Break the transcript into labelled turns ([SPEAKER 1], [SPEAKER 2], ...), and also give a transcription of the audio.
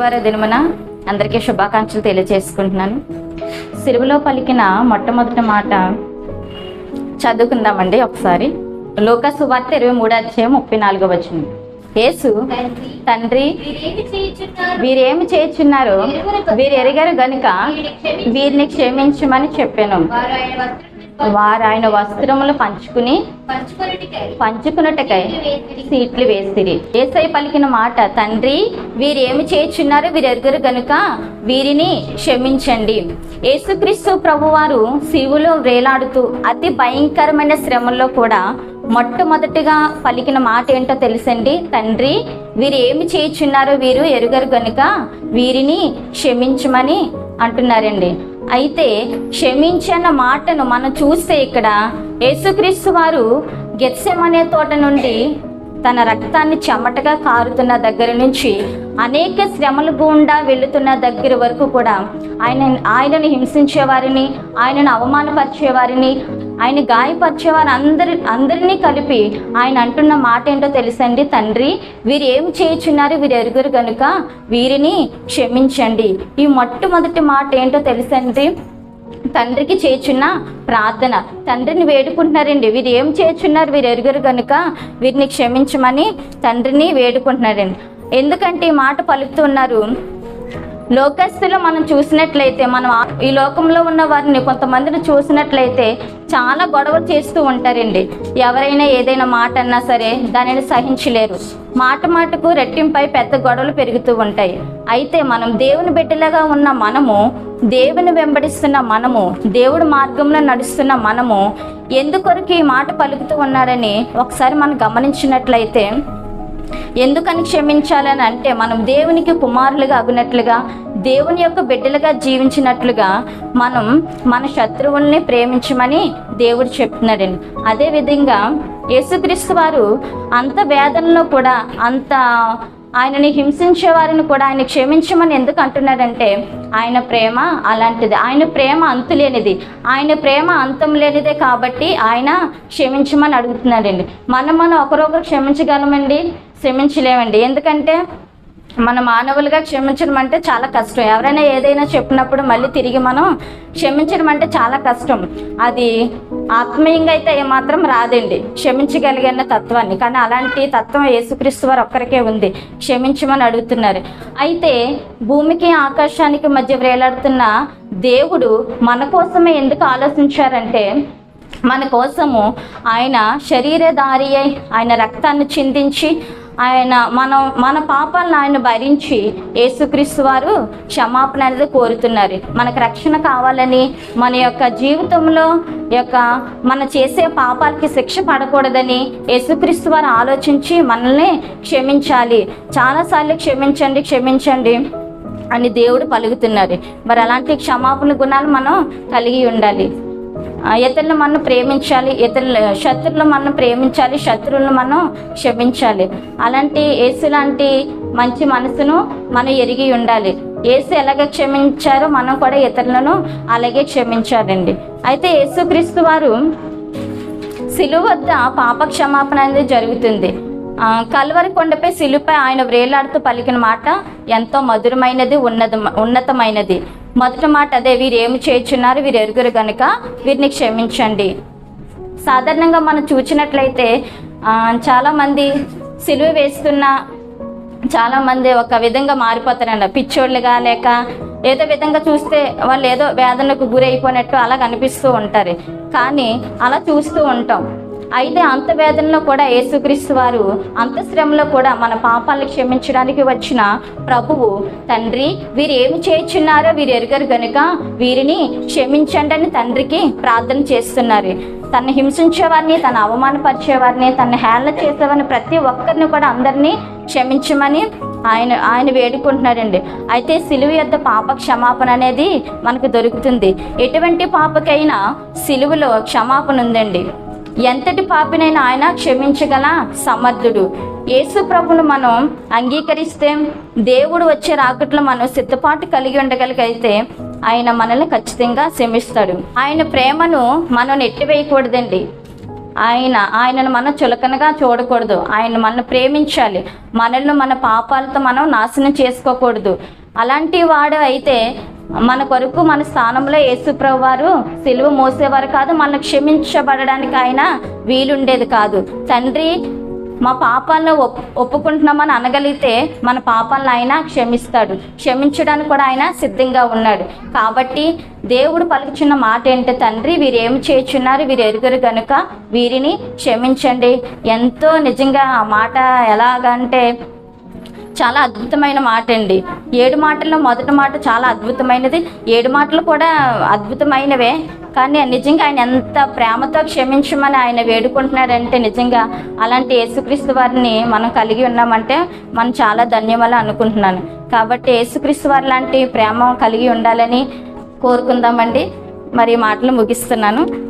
[SPEAKER 1] శుక్రవార దినమున అందరికీ శుభాకాంక్షలు తెలియజేసుకుంటున్నాను సిలువలో పలికిన మొట్టమొదటి మాట చదువుకుందామండి ఒకసారి. లోక సువార్త ఇరవై మూడు అధ్యాయం ముప్పై నాలుగో వచ్చింది యేసు తండ్రి
[SPEAKER 2] వీరేమి చేయుచున్నారు?
[SPEAKER 1] వీరు ఎరిగారు గనుక వీరిని క్షమించమని చెప్పాను.
[SPEAKER 2] వారు ఆయన
[SPEAKER 1] వస్త్రములు పంచుకుని
[SPEAKER 2] పంచుకొనుటకై.
[SPEAKER 1] పంచుకున్నట్టుకై సీట్లు వేసిరి. ఏసై పలికిన మాట తండ్రి వీరేమి చేయుచున్నారో? వీరు ఎరుగురు గనుక వీరిని క్షమించండి. యేసుక్రీస్తు ప్రభువారు శివులో వేలాడుతూ అతి భయంకరమైన శ్రమల్లో కూడా మొట్టమొదటిగా పలికిన మాట ఏంటో తెలుసండి? తండ్రి వీరు ఏమి చేయుచున్నారో వీరు ఎరుగరు గనుక వీరిని క్షమించమని అంటున్నారండి. అయితే క్షమించన్న మాటను మనం చూస్తే ఇక్కడ యేసుక్రీస్తు వారు గెత్సెమనే తోట నుండి తన రక్తాన్ని చెమటగా కారుతున్న దగ్గర నుంచి అనేక శ్రమలు గుండా వెళుతున్న దగ్గర వరకు కూడా ఆయన ఆయనను హింసించేవారిని ఆయనను అవమానపరిచేవారిని ఆయన గాయపరిచేవారు అందరి అందరినీ కలిపి ఆయన అంటున్న మాట ఏంటో తెలుసండి తండ్రి? వీరు ఏమి చేయుచున్నారు వీరు ఎరుగురు కనుక వీరిని క్షమించండి. ఈ మొట్టమొదటి మాట ఏంటో తెలుసండి? తండ్రికి చేర్చున్న ప్రార్థన. తండ్రిని వేడుకుంటున్నారండి. వీరు ఏం చేర్చున్నారు వీరు ఎరుగురు కనుక వీరిని క్షమించమని తండ్రిని వేడుకుంటున్నారండి. ఎందుకంటే ఈ మాట పలుకుతున్నారు లోకస్తులు మనం చూసినట్లయితే మనం ఈ లోకంలో ఉన్న వారిని కొంతమందిని చూసినట్లయితే చాలా గొడవలు చేస్తూ ఉంటారండి. ఎవరైనా ఏదైనా మాట అన్నా సరే దానిని సహించలేరు. మాట మాటకు రెట్టింపై పెద్ద గొడవలు పెరుగుతూ ఉంటాయి. అయితే మనం దేవుని బిడ్డలుగా ఉన్న మనము దేవుని వెంబడిస్తున్న మనము దేవుడి మార్గంలో నడుస్తున్న మనము ఎందుకొరకు ఈ మాట పలుకుతూ ఉన్నారని ఒకసారి మనం గమనించినట్లయితే ఎందుకని క్షమించాలని అంటే మనం దేవునికి కుమారులుగా అగునట్లుగా దేవుని యొక్క బిడ్డలుగా జీవించినట్లుగా మనం మన శత్రువుల్ని ప్రేమించమని దేవుడు చెప్తున్నాడండి. అదేవిధంగా యేసుక్రీస్తు వారు అంత వేదనలో కూడా అంత ఆయనని హింసించే వారిని కూడా ఆయన క్షమించమని ఎందుకు అంటున్నాడంటే ఆయన ప్రేమ అలాంటిది. ఆయన ప్రేమ అంతులేనిది. ఆయన ప్రేమ అంతం లేనిదే కాబట్టి ఆయన క్షమించమని అడుగుతున్నాడండి. మనం మనం ఒకరొకరు క్షమించగలమండి? క్షమించలేమండి. ఎందుకంటే మన మానవులుగా క్షమించడం అంటే చాలా కష్టం. ఎవరైనా ఏదైనా చెప్పినప్పుడు మళ్ళీ తిరిగి మనం క్షమించడం అంటే చాలా కష్టం. అది ఆత్మీయంగా అయితే ఏమాత్రం రాదండి. క్షమించగలిగిన తత్వాన్ని. కానీ అలాంటి తత్వం యేసుక్రీస్తు వారు ఒక్కరికే ఉంది. క్షమించమని అడుగుతున్నారు. అయితే భూమికి ఆకాశానికి మధ్య వేలాడుతున్న దేవుడు మన కోసమే ఎందుకు ఆలోచించారంటే మన కోసము ఆయన శరీరధారి అయి ఆయన రక్తాన్ని చిందించి ఆయన మనం మన పాపాలను ఆయన భరించి యేసుక్రీస్తు వారు క్షమాపణ అనేది కోరుతున్నారు. మనకు రక్షణ కావాలని మన యొక్క జీవితంలో యొక్క మన చేసే పాపాలకి శిక్ష పడకూడదని యేసుక్రీస్తు వారు ఆలోచించి మనల్ని క్షమించాలి. చాలాసార్లు క్షమించండి క్షమించండి అని దేవుడు పలుకుతున్నారు. మరి అలాంటి క్షమాపణ గుణాలు మనం కలిగి ఉండాలి. ఇతరులు ఇతరులను మనం ప్రేమించాలి ఇతరుల శత్రువులు మనం ప్రేమించాలి శత్రువులను మనం క్షమించాలి. అలాంటి ఏసు లాంటి మంచి మనసును మనం ఎరిగి ఉండాలి. ఏసు ఎలాగ క్షమించారో మనం కూడా ఇతరులను అలాగే క్షమించాలండి. అయితే యేసుక్రీస్తు వారు సిలువ వద్ద పాప క్షమాపణ అనేది జరుగుతుంది. ఆ, కల్వరి కొండపై సిలుపై ఆయన వ్రేలాడుతూ పలికిన మాట ఎంతో మధురమైనది ఉన్నత ఉన్నతమైనది. మొదటి మాట అదే వీరు ఏమి చేయుచున్నారు? వీరు ఎరుగురు గనుక వీరిని క్షమించండి. సాధారణంగా మనం చూసినట్లయితే చాలామంది సిలువ వేస్తున్న చాలామంది ఒక విధంగా మారిపోతారండి పిచ్చోళ్ళుగా లేక ఏదో విధంగా చూస్తే వాళ్ళు ఏదో వేదనకు గురైపోయినట్టు అలా కనిపిస్తూ ఉంటారు. కానీ అలా చూస్తూ ఉంటాం. అయితే అంత వేదనలో కూడా యేసుక్రీస్తు వారు అంత శ్రమలో కూడా మన పాపాలను క్షమించడానికి వచ్చిన ప్రభువు తండ్రి వీరు ఏమి చేయుచున్నారో వీరు ఎరగరు గనుక వీరిని క్షమించండి అని తండ్రికి ప్రార్థన చేస్తున్నారు. తను హింసించేవారిని తను అవమానపరిచేవారిని తను హేళన చేసేవారిని ప్రతి ఒక్కరిని కూడా అందరినీ క్షమించమని ఆయన ఆయన వేడుకుంటున్నాడండి అయితే సిలువ యొక్క పాప క్షమాపణ అనేది మనకు దొరుకుతుంది. ఎటువంటి పాపకైనా సిలువలో క్షమాపణ ఉందండి. ఎంతటి పాపినైన ఆయన క్షమించగల సమర్థుడు. యేసు ప్రభును మనం అంగీకరిస్తే దేవుడు వచ్చే రాకట్లో మనం సిద్ధపాటు కలిగి ఉండగలిగితే ఆయన మనల్ని ఖచ్చితంగా క్షమిస్తాడు. ఆయన ప్రేమను మనం నెట్టివేయకూడదండి. ఆయన ఆయనను మనం చులకనగా చూడకూడదు. ఆయన మనం ప్రేమించాలి. మనల్ని మన పాపాలతో మనం నాశనం చేసుకోకూడదు. అలాంటి వాడు అయితే మన కొరకు మన స్థానంలో యేసుప్రభు వారు సిలువ మోసేవారు కాదు మనం క్షమించబడడానికి ఆయన వీలుండేది కాదు. తండ్రి మా పాపాలను ఒప్ ఒప్పుకుంటున్నామని అనగలిగితే మన పాపాలను ఆయన క్షమిస్తాడు. క్షమించడానికి కూడా ఆయన సిద్ధంగా ఉన్నాడు. కాబట్టి దేవుడు పలుకుచున్న మాట ఏంటి తండ్రి? వీరు ఏమి చేయుచున్నారు? వీరు ఎరుగురు గనుక వీరిని క్షమించండి. ఎంతో నిజంగా ఆ మాట ఎలాగంటే చాలా అద్భుతమైన మాట అండి ఏడు మాటల్లో మొదటి మాట చాలా అద్భుతమైనది. ఏడు మాటలు కూడా అద్భుతమైనవే. కానీ నిజంగా ఆయన ఎంత ప్రేమతో క్షమించమని ఆయన వేడుకుంటున్నాడంటే నిజంగా అలాంటి యేసుక్రీస్తు వారిని మనం కలిగి ఉన్నామంటే మనం చాలా ధన్యమని అనుకుంటున్నాను. కాబట్టి యేసుక్రీస్తు వారి లాంటి ప్రేమ కలిగి ఉండాలని కోరుకుందామండి. మరి మాటలు ముగిస్తున్నాను.